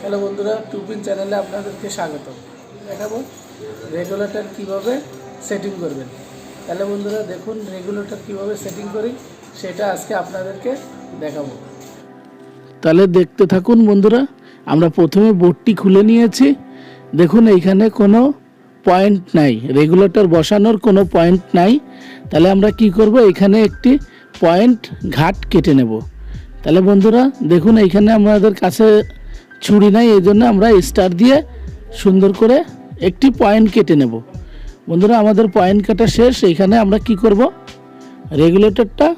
Hello বন্ধুরা, two-pin চ্যানেলে আপনাদেরকে স্বাগত দেখাবো রেগুলেটর কীভাবে সেটিং করবেন। তাহলে বন্ধুরা, দেখুন রেগুলেটর কীভাবে সেটিং করি, সেটা আজকে আপনাদেরকে দেখাবো। তাহলে দেখতে থাকুন বন্ধুরা, আমরা প্রথমে বোর্ডটি খুলে নিয়েছি। দেখুন এইখানে কোনো পয়েন্ট নাই, রেগুলেটর বসানোর কোনো পয়েন্ট নাই। তাহলে আমরা কি করব এখানে একটি পয়েন্ট ঘাট কেটে নেব। তাহলে বন্ধুরা, দেখুন এইখানে আমাদের কাছে ছুরি নাই, এই জন্য আমরা স্টার দিয়ে সুন্দর করে একটি পয়েন্ট কেটে নেব। বন্ধুরা, আমাদের পয়েন্ট কাটা শেষ এইখানে আমরা কি করব? রেগুলেটরটা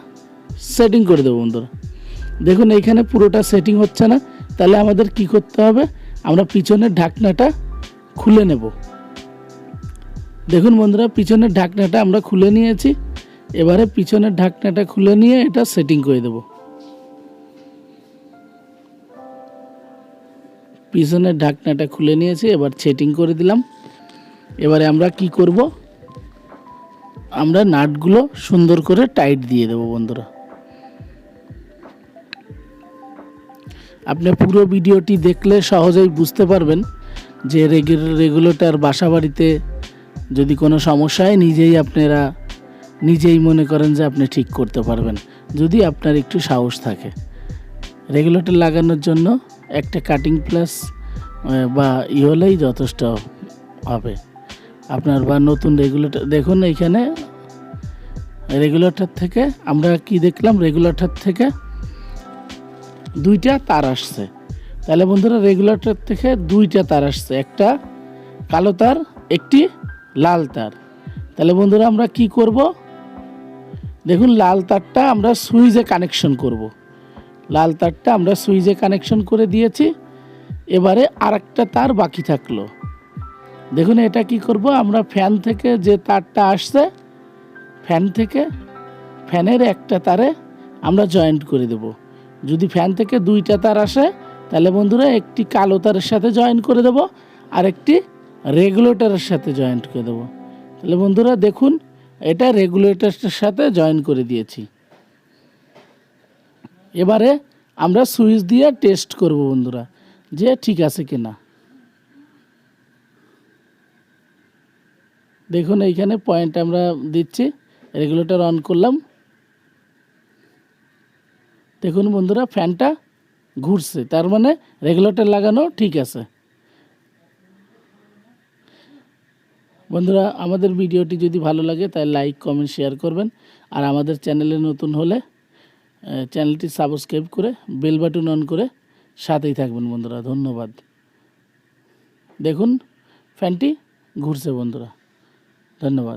সেটিং করে দেবো বন্ধুরা। দেখুন এইখানে পুরোটা সেটিং হচ্ছে না, তাহলে আমাদের কি করতে হবে? আমরা পিছনের ঢাকনাটা খুলে নেব। দেখুন বন্ধুরা, পিছনের ঢাকনাটা আমরা খুলে নিয়েছি, এবারে পিছনের ঢাকনাটা খুলে নিয়ে এটা সেটিং করে দেব। পিছনের ঢাকনাটা খুলে নিয়েছি, এবার সেটিং করে দিলাম। এবারে আমরা কি করব? আমরা নাটগুলো সুন্দর করে টাইট দিয়ে দেবো বন্ধুরা। আপনি পুরো ভিডিওটি দেখলে সহজেই বুঝতে পারবেন যে রেগুলেটর বাসা বাড়িতে যদি কোনো সমস্যা হয়, নিজেই আপনারা নিজেই মনে করেন যে আপনি ঠিক করতে পারবেন। যদি আপনার একটু সাহস থাকে রেগুলেটর লাগানোর জন্য একটা কাটিং প্লাস বা ই হলেই যথেষ্ট হবে। আপনার বা নতুন রেগুলেটর দেখুন এইখানে রেগুলেটর থেকে আমরা কি দেখলাম? রেগুলেটর থেকে দুইটা তার আসছে। তাহলে বন্ধুরা রেগুলেটর থেকে দুইটা তার আসছে। একটা কালো তার, একটি লাল তার। তাহলে বন্ধুরা, আমরা কি করব? দেখুন, লাল তারটা আমরা সুইচে কানেকশন করব। লাল তারটা আমরা সুইচে কানেকশন করে দিয়েছি। এবারে আরেকটা তার বাকি থাকল। দেখুন এটা কি করব? আমরা ফ্যান থেকে যে তারটা আসছে, ফ্যান থেকে ফ্যানের একটা তারে আমরা জয়েন্ট করে দেব। যদি ফ্যান থেকে দুইটা তার আসে, তাহলে বন্ধুরা একটি কালো তারের সাথে জয়েন করে দেব আর একটি রেগুলেটরের সাথে জয়েন্ট করে দেব। তাহলে বন্ধুরা দেখুন, এটা রেগুলেটরের সাথে জয়েন করে দিয়েছি। এবারে আমরা সুইচ দিয়ে টেস্ট করব বন্ধুরা, যে ঠিক আছে কিনা। দেখুন এইখানে পয়েন্ট আমরা দিচ্ছি রেগুলেটর অন করলাম। দেখুন বন্ধুরা ফ্যানটা ঘুরছে, তার মানে রেগুলেটর লাগানো ঠিক আছে। বন্ধুরা, আমাদের ভিডিওটি যদি ভালো লাগে তাহলে লাইক কমেন্ট শেয়ার করবেন। আর আমাদের চ্যানেলে নতুন হলে চ্যানেলটি সাবস্ক্রাইব করে, বেল বাটন অন করে সাথেই থাকবেন বন্ধুরা। ধন্যবাদ। দেখুন, ফ্যানটি ঘুরছে বন্ধুরা। ধন্যবাদ।